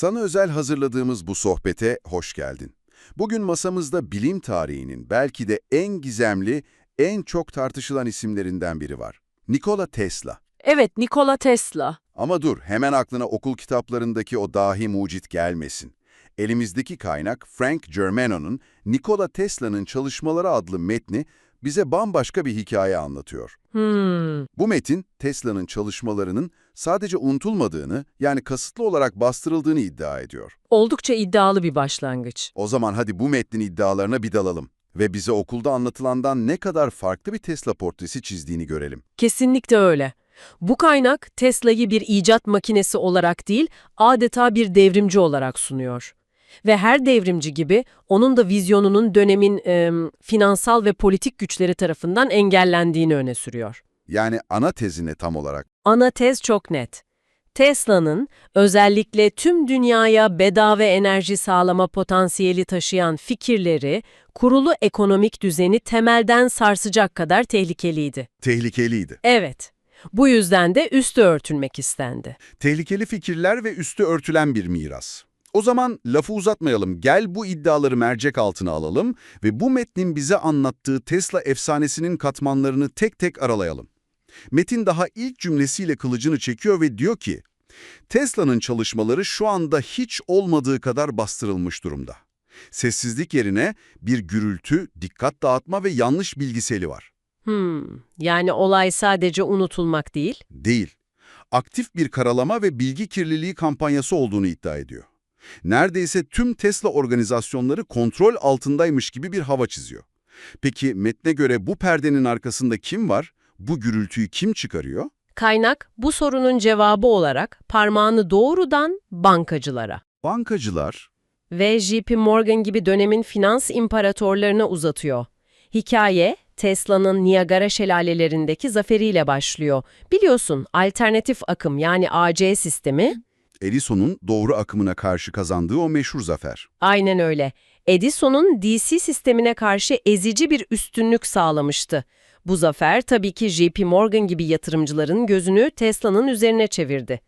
Sana özel hazırladığımız bu sohbete hoş geldin. Bugün masamızda bilim tarihinin belki de en gizemli, en çok tartışılan isimlerinden biri var. Nikola Tesla. Evet, Nikola Tesla. Ama dur, hemen aklına okul kitaplarındaki o dahi mucit gelmesin. Elimizdeki kaynak Frank Germano'nun Nikola Tesla'nın Çalışmaları adlı metni bize bambaşka bir hikaye anlatıyor. Hmm, Bu metin, Tesla'nın çalışmalarının sadece unutulmadığını, yani kasıtlı olarak bastırıldığını iddia ediyor. oldukça iddialı bir başlangıç. O zaman hadi bu metnin iddialarına bir dalalım ve bize okulda anlatılandan ne kadar farklı bir Tesla portresi çizdiğini görelim. Kesinlikle öyle. Bu kaynak Tesla'yı bir icat makinesi olarak değil, adeta bir devrimci olarak sunuyor. Ve her devrimci gibi onun da vizyonunun dönemin em, finansal ve politik güçleri tarafından engellendiğini öne sürüyor. Yani ana tezine tam olarak. Ana tez çok net. Tesla'nın özellikle tüm dünyaya bedava enerji sağlama potansiyeli taşıyan fikirleri, kurulu ekonomik düzeni temelden sarsacak kadar tehlikeliydi. Tehlikeliydi. Evet, bu yüzden de üstü örtülmek istendi. Tehlikeli fikirler ve üstü örtülen bir miras. O zaman lafı uzatmayalım, gel bu iddiaları mercek altına alalım ve bu metnin bize anlattığı Tesla efsanesinin katmanlarını tek tek aralayalım. Metin daha ilk cümlesiyle kılıcını çekiyor ve diyor ki, Tesla'nın çalışmaları şu anda hiç olmadığı kadar bastırılmış durumda. Sessizlik yerine bir gürültü, dikkat dağıtma ve yanlış bilgiseli var. Hmm, yani olay sadece unutulmak değil. Değil. Aktif bir karalama ve bilgi kirliliği kampanyası olduğunu iddia ediyor. Neredeyse tüm Tesla organizasyonları kontrol altındaymış gibi bir hava çiziyor. Peki metne göre bu perdenin arkasında kim var? Bu gürültüyü kim çıkarıyor? Kaynak bu sorunun cevabı olarak parmağını doğrudan bankacılara Bankacılar. ve JP Morgan gibi dönemin finans imparatorlarına uzatıyor. Hikaye, Tesla'nın Niagara şelalelerindeki zaferiyle başlıyor. Biliyorsun, alternatif akım yani AC sistemi Edison'un doğru akımına karşı kazandığı o meşhur zafer. aynen öyle. Edison'un DC sistemine karşı ezici bir üstünlük sağlamıştı. Bu zafer tabii ki JP Morgan gibi yatırımcıların gözünü Tesla'nın üzerine çevirdi.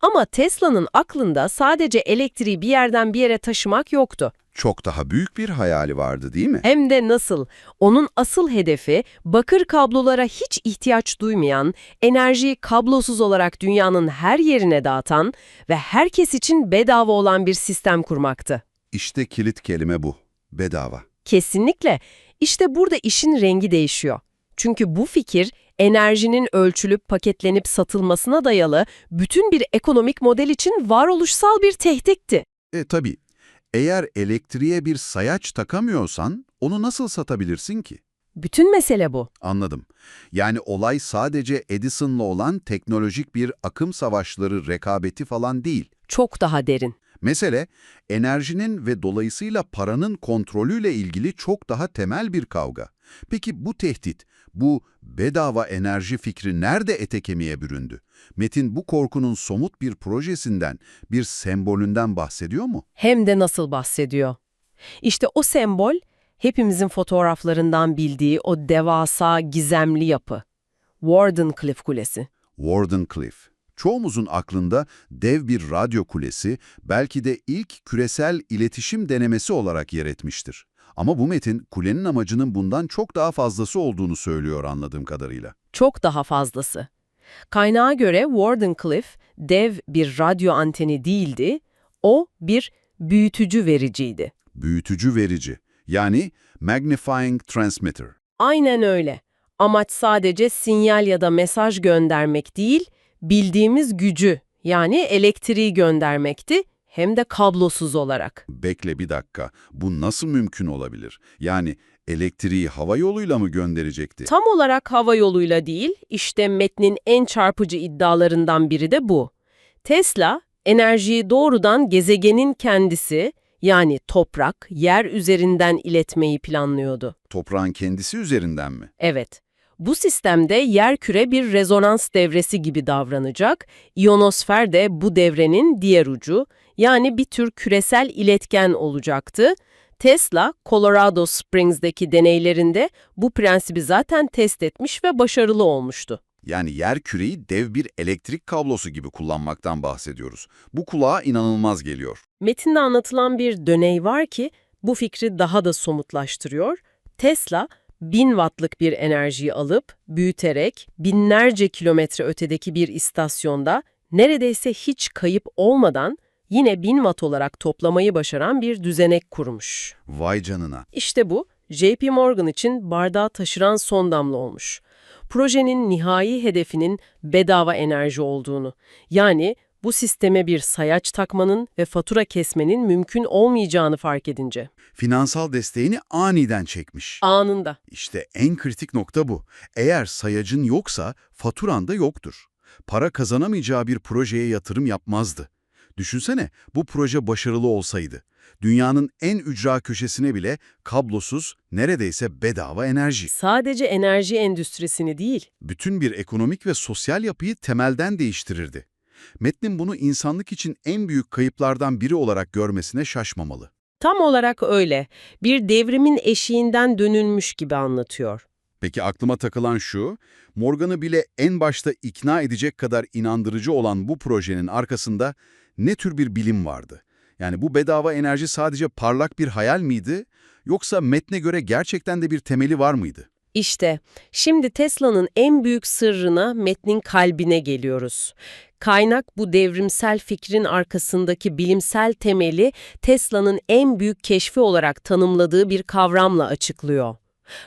Ama Tesla'nın aklında sadece elektriği bir yerden bir yere taşımak yoktu. Çok daha büyük bir hayali vardı değil mi? Hem de nasıl? Onun asıl hedefi bakır kablolara hiç ihtiyaç duymayan, enerjiyi kablosuz olarak dünyanın her yerine dağıtan ve herkes için bedava olan bir sistem kurmaktı. İşte kilit kelime bu. Bedava. Kesinlikle. İşte burada işin rengi değişiyor. Çünkü bu fikir enerjinin ölçülüp paketlenip satılmasına dayalı bütün bir ekonomik model için varoluşsal bir tehditti. E tabii. Eğer elektriğe bir sayaç takamıyorsan onu nasıl satabilirsin ki? Bütün mesele bu. Anladım. Yani olay sadece Edison'la olan teknolojik bir akım savaşları rekabeti falan değil. Çok daha derin. Mesele, enerjinin ve dolayısıyla paranın kontrolüyle ilgili çok daha temel bir kavga. Peki bu tehdit, bu bedava enerji fikri nerede ete kemiğe büründü? Metin bu korkunun somut bir projesinden, bir sembolünden bahsediyor mu? Hem de nasıl bahsediyor. İşte o sembol hepimizin fotoğraflarından bildiği o devasa gizemli yapı. Wardenclyffe Kulesi. Wardenclyffe. Çoğumuzun aklında dev bir radyo kulesi, belki de ilk küresel iletişim denemesi olarak yer etmiştir. Ama bu metin kulenin amacının bundan çok daha fazlası olduğunu söylüyor anladığım kadarıyla. Çok daha fazlası. Kaynağa göre Wardenclyffe dev bir radyo anteni değildi, o bir büyütücü vericiydi. Büyütücü verici, yani magnifying transmitter. Aynen öyle. Amaç sadece sinyal ya da mesaj göndermek değil, bildiğimiz gücü yani elektriği göndermekti hem de kablosuz olarak. Bekle bir dakika, bu nasıl mümkün olabilir? Yani elektriği hava yoluyla mı gönderecekti? Tam olarak hava yoluyla değil, işte metnin en çarpıcı iddialarından biri de bu. Tesla, enerjiyi doğrudan gezegenin kendisi, yani toprak, yer üzerinden iletmeyi planlıyordu. Toprağın kendisi üzerinden mi? Evet, bu sistemde yerküre bir rezonans devresi gibi davranacak, iyonosfer de bu devrenin diğer ucu, yani bir tür küresel iletken olacaktı. Tesla, Colorado Springs'deki deneylerinde bu prensibi zaten test etmiş ve başarılı olmuştu. Yani yer küreyi dev bir elektrik kablosu gibi kullanmaktan bahsediyoruz. Bu kulağa inanılmaz geliyor. Metinde anlatılan bir döney var ki bu fikri daha da somutlaştırıyor. Tesla, 1000 wattlık bir enerjiyi alıp, büyüterek binlerce kilometre ötedeki bir istasyonda neredeyse hiç kayıp olmadan yine 1000 watt olarak toplamayı başaran bir düzenek kurmuş. Vay canına. İşte bu, JP Morgan için bardağı taşıran son damla olmuş. Projenin nihai hedefinin bedava enerji olduğunu, yani bu sisteme bir sayaç takmanın ve fatura kesmenin mümkün olmayacağını fark edince. Finansal desteğini aniden çekmiş. Anında. İşte en kritik nokta bu. Eğer sayacın yoksa faturan da yoktur. Para kazanamayacağı bir projeye yatırım yapmazdı. Düşünsene bu proje başarılı olsaydı. Dünyanın en ücra köşesine bile kablosuz, neredeyse bedava enerji. Sadece enerji endüstrisini değil, Bütün bir ekonomik ve sosyal yapıyı temelden değiştirirdi. Metnin bunu insanlık için en büyük kayıplardan biri olarak görmesine şaşmamalı. tam olarak öyle. Bir devrimin eşiğinden dönülmüş gibi anlatıyor. Peki aklıma takılan şu, Morgan'ı bile en başta ikna edecek kadar inandırıcı olan bu projenin arkasında ne tür bir bilim vardı? Yani bu bedava enerji sadece parlak bir hayal miydi, yoksa metne göre gerçekten de bir temeli var mıydı? İşte, şimdi Tesla'nın en büyük sırrına, metnin kalbine geliyoruz. Kaynak bu devrimsel fikrin arkasındaki bilimsel temeli Tesla'nın en büyük keşfi olarak tanımladığı bir kavramla açıklıyor.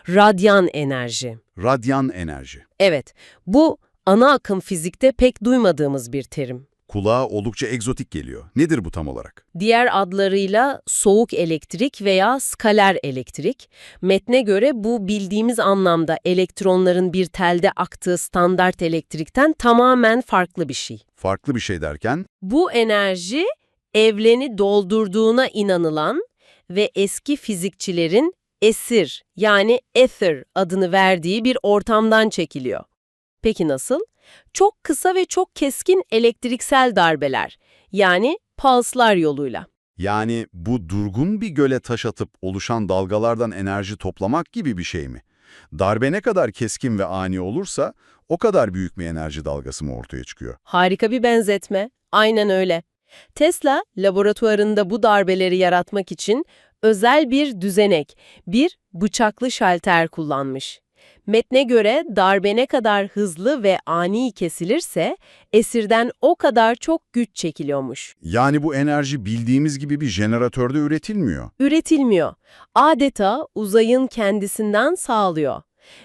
Radyan enerji. Radyan enerji. Evet, bu ana akım fizikte pek duymadığımız bir terim. Kulağa oldukça egzotik geliyor. Nedir bu tam olarak? Diğer adlarıyla soğuk elektrik veya skaler elektrik. Metne göre bu bildiğimiz anlamda elektronların bir telde aktığı standart elektrikten tamamen farklı bir şey. Farklı bir şey derken, Bu enerji evreni doldurduğuna inanılan ve eski fizikçilerin esir yani ether adını verdiği bir ortamdan çekiliyor. Peki nasıl? Çok kısa ve çok keskin elektriksel darbeler yani pulslar yoluyla. yani bu durgun bir göle taş atıp oluşan dalgalardan enerji toplamak gibi bir şey mi? Darbe ne kadar keskin ve ani olursa o kadar büyük bir enerji dalgası mı ortaya çıkıyor? Harika bir benzetme. Aynen öyle. Tesla, laboratuvarında bu darbeleri yaratmak için özel bir düzenek, bir bıçaklı şalter kullanmış. Metne göre darbe ne kadar hızlı ve ani kesilirse esirden o kadar çok güç çekiliyormuş. Yani bu enerji bildiğimiz gibi bir jeneratörde üretilmiyor. Üretilmiyor. Adeta uzayın kendisinden sağlıyor.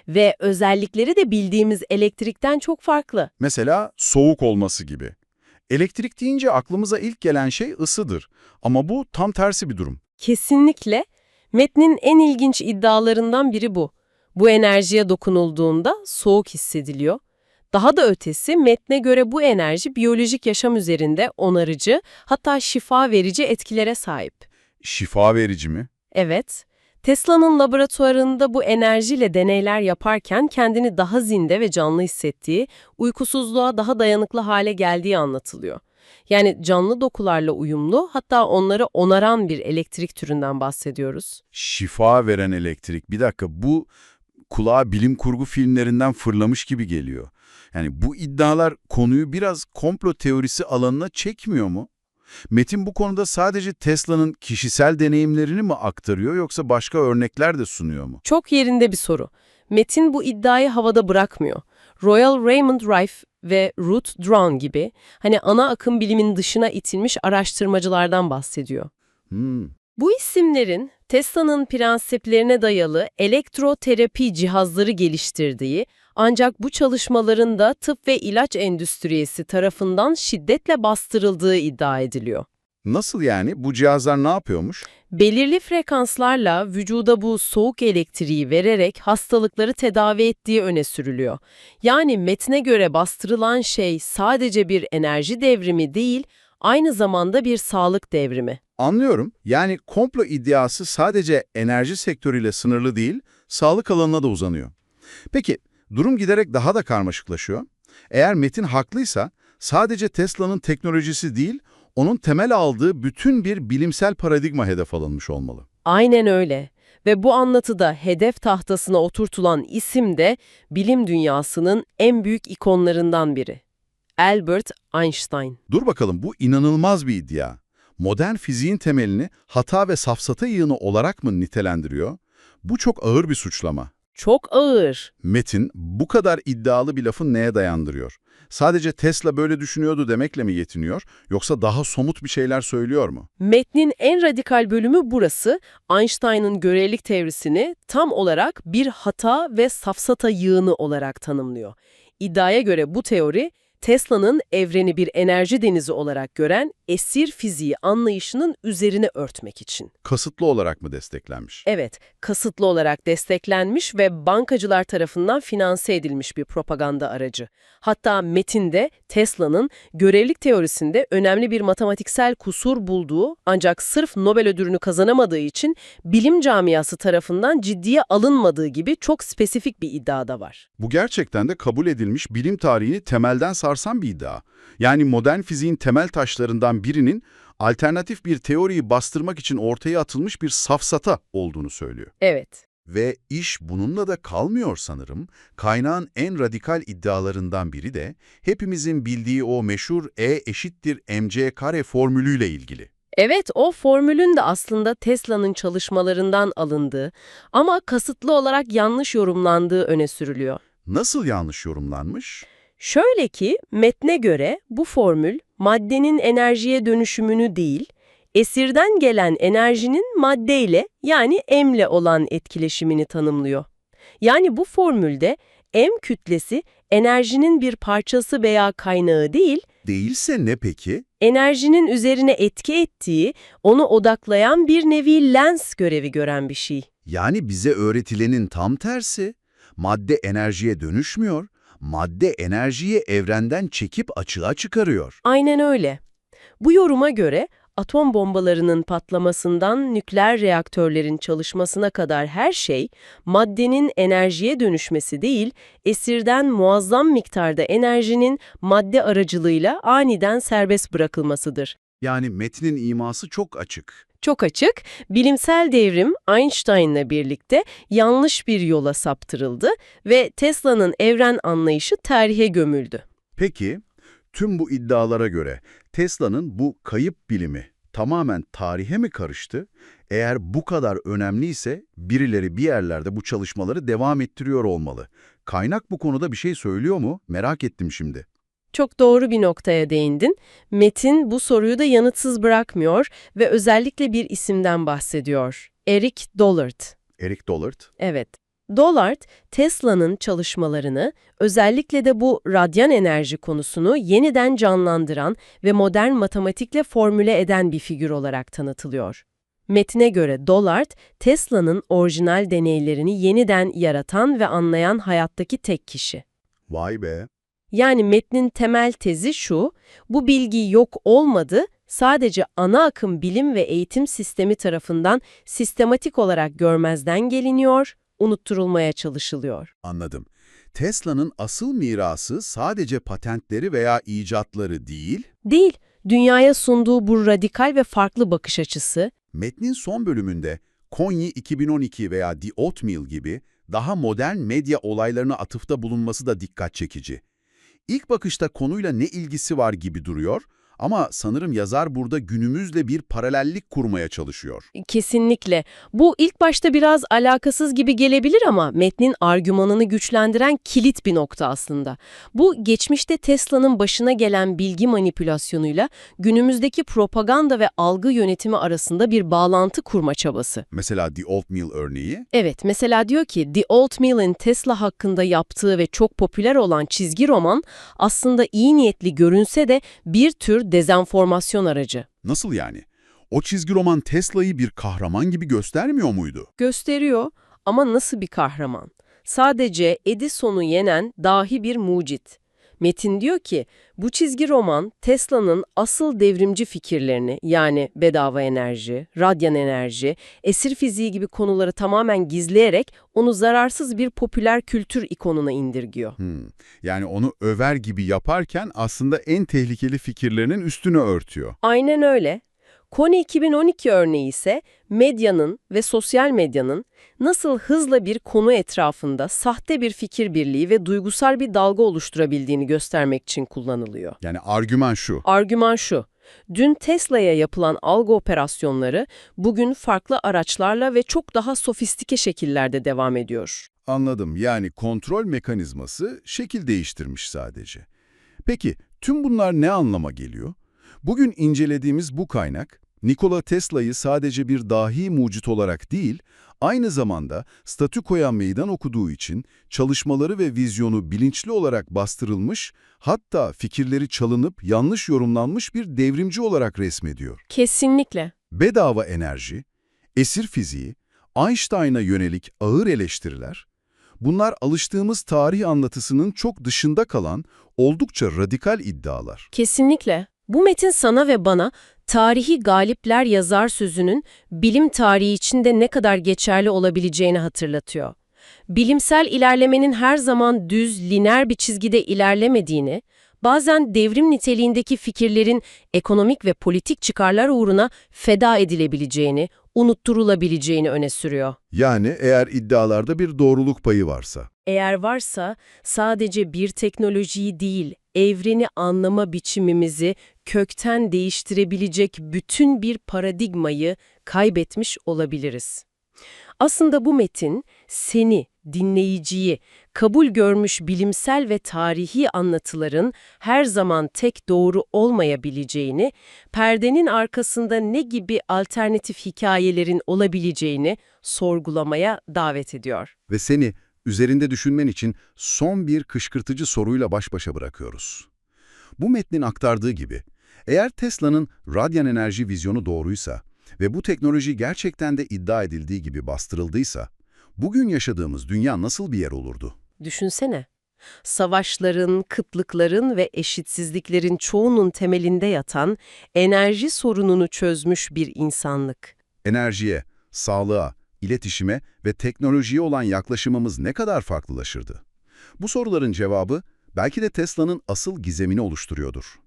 Ve özellikleri de bildiğimiz elektrikten çok farklı. Mesela soğuk olması gibi. Elektrik deyince aklımıza ilk gelen şey ısıdır. Ama bu tam tersi bir durum. Kesinlikle. Metnin en ilginç iddialarından biri bu. Bu enerjiye dokunulduğunda soğuk hissediliyor. Daha da ötesi metne göre bu enerji biyolojik yaşam üzerinde onarıcı hatta şifa verici etkilere sahip. Şifa verici mi? Evet, Tesla'nın laboratuvarında bu enerjiyle deneyler yaparken kendini daha zinde ve canlı hissettiği, uykusuzluğa daha dayanıklı hale geldiği anlatılıyor. Yani canlı dokularla uyumlu, hatta onları onaran bir elektrik türünden bahsediyoruz. Şifa veren elektrik. Bir dakika bu kulağa bilim kurgu filmlerinden fırlamış gibi geliyor. Yani bu iddialar konuyu biraz komplo teorisi alanına çekmiyor mu? Metin bu konuda sadece Tesla'nın kişisel deneyimlerini mi aktarıyor yoksa başka örnekler de sunuyor mu? Çok yerinde bir soru. Metin bu iddiayı havada bırakmıyor. Royal Raymond Rife ve Ruth Drown gibi hani ana akım bilimin dışına itilmiş araştırmacılardan bahsediyor. Hmm. Bu isimlerin Tesla'nın prensiplerine dayalı elektroterapi cihazları geliştirdiği ancak bu çalışmaların da tıp ve ilaç endüstriyesi tarafından şiddetle bastırıldığı iddia ediliyor. Nasıl yani? Bu cihazlar ne yapıyormuş? Belirli frekanslarla vücuda bu soğuk elektriği vererek hastalıkları tedavi ettiği öne sürülüyor. Yani metne göre bastırılan şey sadece bir enerji devrimi değil, aynı zamanda bir sağlık devrimi. Anlıyorum. Yani komplo iddiası sadece enerji sektörüyle sınırlı değil, sağlık alanına da uzanıyor. Peki, durum giderek daha da karmaşıklaşıyor. Eğer Metin haklıysa, sadece Tesla'nın teknolojisi değil, onun temel aldığı bütün bir bilimsel paradigma hedef alınmış olmalı. Aynen öyle. Ve bu anlatıda hedef tahtasına oturtulan isim de bilim dünyasının en büyük ikonlarından biri. Albert Einstein. Dur bakalım bu inanılmaz bir iddia. Modern fiziğin temelini hata ve safsata yığını olarak mı nitelendiriyor? Bu çok ağır bir suçlama. Çok ağır. Metin bu kadar iddialı bir lafı neye dayandırıyor? Sadece Tesla böyle düşünüyordu demekle mi yetiniyor yoksa daha somut bir şeyler söylüyor mu? Metnin en radikal bölümü burası. Einstein'ın görelilik teorisini tam olarak bir hata ve safsata yığını olarak tanımlıyor. İddiaya göre bu teori, Tesla'nın evreni bir enerji denizi olarak gören esir fiziği anlayışının üzerine örtmek için. Kasıtlı olarak mı desteklenmiş? Evet, kasıtlı olarak desteklenmiş ve bankacılar tarafından finanse edilmiş bir propaganda aracı. Hatta metinde Tesla'nın görelilik teorisinde önemli bir matematiksel kusur bulduğu ancak sırf Nobel ödülünü kazanamadığı için bilim camiası tarafından ciddiye alınmadığı gibi çok spesifik bir iddia da var. Bu gerçekten de kabul edilmiş bilim tarihini temelden sarsan bir iddia. Yani modern fiziğin temel taşlarından birinin alternatif bir teoriyi bastırmak için ortaya atılmış bir safsata olduğunu söylüyor. Evet. Ve iş bununla da kalmıyor sanırım. Kaynağın en radikal iddialarından biri de hepimizin bildiği o meşhur E eşittir mc kare formülüyle ilgili. Evet, o formülün de aslında Tesla'nın çalışmalarından alındığı ama kasıtlı olarak yanlış yorumlandığı öne sürülüyor. Nasıl yanlış yorumlanmış? Şöyle ki, metne göre bu formül maddenin enerjiye dönüşümünü değil, esirden gelen enerjinin maddeyle yani emle olan etkileşimini tanımlıyor. Yani bu formülde em kütlesi enerjinin bir parçası veya kaynağı değil, Değilse ne peki? enerjinin üzerine etki ettiği, onu odaklayan bir nevi lens görevi gören bir şey. Yani bize öğretilenin tam tersi. Madde enerjiye dönüşmüyor, madde enerjiyi evrenden çekip açığa çıkarıyor. Aynen öyle. Bu yoruma göre atom bombalarının patlamasından nükleer reaktörlerin çalışmasına kadar her şey maddenin enerjiye dönüşmesi değil, esirden muazzam miktarda enerjinin madde aracılığıyla aniden serbest bırakılmasıdır. Yani metnin iması çok açık. Çok açık, bilimsel devrim Einstein'la birlikte yanlış bir yola saptırıldı ve Tesla'nın evren anlayışı tarihe gömüldü. Peki, tüm bu iddialara göre Tesla'nın bu kayıp bilimi tamamen tarihe mi karıştı? Eğer bu kadar önemliyse birileri bir yerlerde bu çalışmaları devam ettiriyor olmalı. Kaynak bu konuda bir şey söylüyor mu? Merak ettim şimdi. Çok doğru bir noktaya değindin. Metin bu soruyu da yanıtsız bırakmıyor ve özellikle bir isimden bahsediyor. Eric Dollard. Eric Dollard. Evet. Dollard, Tesla'nın çalışmalarını, özellikle de bu radyan enerji konusunu yeniden canlandıran ve modern matematikle formüle eden bir figür olarak tanıtılıyor. Metine göre Dollard, Tesla'nın orijinal deneylerini yeniden yaratan ve anlayan hayattaki tek kişi. Vay be. Yani metnin temel tezi şu, bu bilgi yok olmadı, sadece ana akım bilim ve eğitim sistemi tarafından sistematik olarak görmezden geliniyor, unutturulmaya çalışılıyor. Anladım. Tesla'nın asıl mirası sadece patentleri veya icatları değil, Değil, dünyaya sunduğu bu radikal ve farklı bakış açısı, metnin son bölümünde Konyi 2012 veya The Oatmeal gibi daha modern medya olaylarına atıfta bulunması da dikkat çekici. İlk bakışta konuyla ne ilgisi var gibi duruyor ama sanırım yazar burada günümüzle bir paralellik kurmaya çalışıyor. kesinlikle. Bu ilk başta biraz alakasız gibi gelebilir ama metnin argümanını güçlendiren kilit bir nokta aslında. Bu geçmişte Tesla'nın başına gelen bilgi manipülasyonuyla günümüzdeki propaganda ve algı yönetimi arasında bir bağlantı kurma çabası. Mesela The Oatmeal örneği, Evet, mesela diyor ki The Oatmeal'in Tesla hakkında yaptığı ve çok popüler olan çizgi roman aslında iyi niyetli görünse de bir tür dezenformasyon aracı. nasıl yani? O çizgi roman Tesla'yı bir kahraman gibi göstermiyor muydu? Gösteriyor ama nasıl bir kahraman? Sadece Edison'u yenen dahi bir mucit. Metin diyor ki, bu çizgi roman Tesla'nın asıl devrimci fikirlerini yani bedava enerji, radyan enerji, esir fiziği gibi konuları tamamen gizleyerek onu zararsız bir popüler kültür ikonuna indirgiyor. Hmm. Yani onu över gibi yaparken aslında en tehlikeli fikirlerinin üstünü örtüyor. Aynen öyle. Kony 2012 örneği ise medyanın ve sosyal medyanın nasıl hızla bir konu etrafında sahte bir fikir birliği ve duygusal bir dalga oluşturabildiğini göstermek için kullanılıyor. Yani argüman şu. Argüman şu, dün Tesla'ya yapılan algı operasyonları bugün farklı araçlarla ve çok daha sofistike şekillerde devam ediyor. Anladım. Yani kontrol mekanizması şekil değiştirmiş sadece. Peki tüm bunlar ne anlama geliyor? Bugün incelediğimiz bu kaynak, Nikola Tesla'yı sadece bir dahi mucit olarak değil, aynı zamanda statükoya meydan okuduğu için çalışmaları ve vizyonu bilinçli olarak bastırılmış, hatta fikirleri çalınıp yanlış yorumlanmış bir devrimci olarak resmediyor. Kesinlikle. Bedava enerji, esir fiziği, Einstein'a yönelik ağır eleştiriler, bunlar alıştığımız tarih anlatısının çok dışında kalan oldukça radikal iddialar. Kesinlikle. Bu metin sana ve bana tarihi galipler yazar sözünün bilim tarihi içinde ne kadar geçerli olabileceğini hatırlatıyor. Bilimsel ilerlemenin her zaman düz, lineer bir çizgide ilerlemediğini, bazen devrim niteliğindeki fikirlerin ekonomik ve politik çıkarlar uğruna feda edilebileceğini, unutturulabileceğini öne sürüyor. Yani eğer iddialarda bir doğruluk payı varsa. Eğer varsa sadece bir teknolojiyi değil, evreni anlama biçimimizi kökten değiştirebilecek bütün bir paradigmayı kaybetmiş olabiliriz. Aslında bu metin seni, dinleyiciyi, kabul görmüş bilimsel ve tarihi anlatıların her zaman tek doğru olmayabileceğini, perdenin arkasında ne gibi alternatif hikayelerin olabileceğini sorgulamaya davet ediyor. Ve seni üzerinde düşünmen için son bir kışkırtıcı soruyla baş başa bırakıyoruz. Bu metnin aktardığı gibi, eğer Tesla'nın radyan enerji vizyonu doğruysa ve bu teknoloji gerçekten de iddia edildiği gibi bastırıldıysa, bugün yaşadığımız dünya nasıl bir yer olurdu? Düşünsene. Savaşların, kıtlıkların ve eşitsizliklerin çoğunun temelinde yatan enerji sorununu çözmüş bir insanlık. Enerjiye, sağlığa, iletişime ve teknolojiye olan yaklaşımımız ne kadar farklılaşırdı? Bu soruların cevabı belki de Tesla'nın asıl gizemini oluşturuyordur.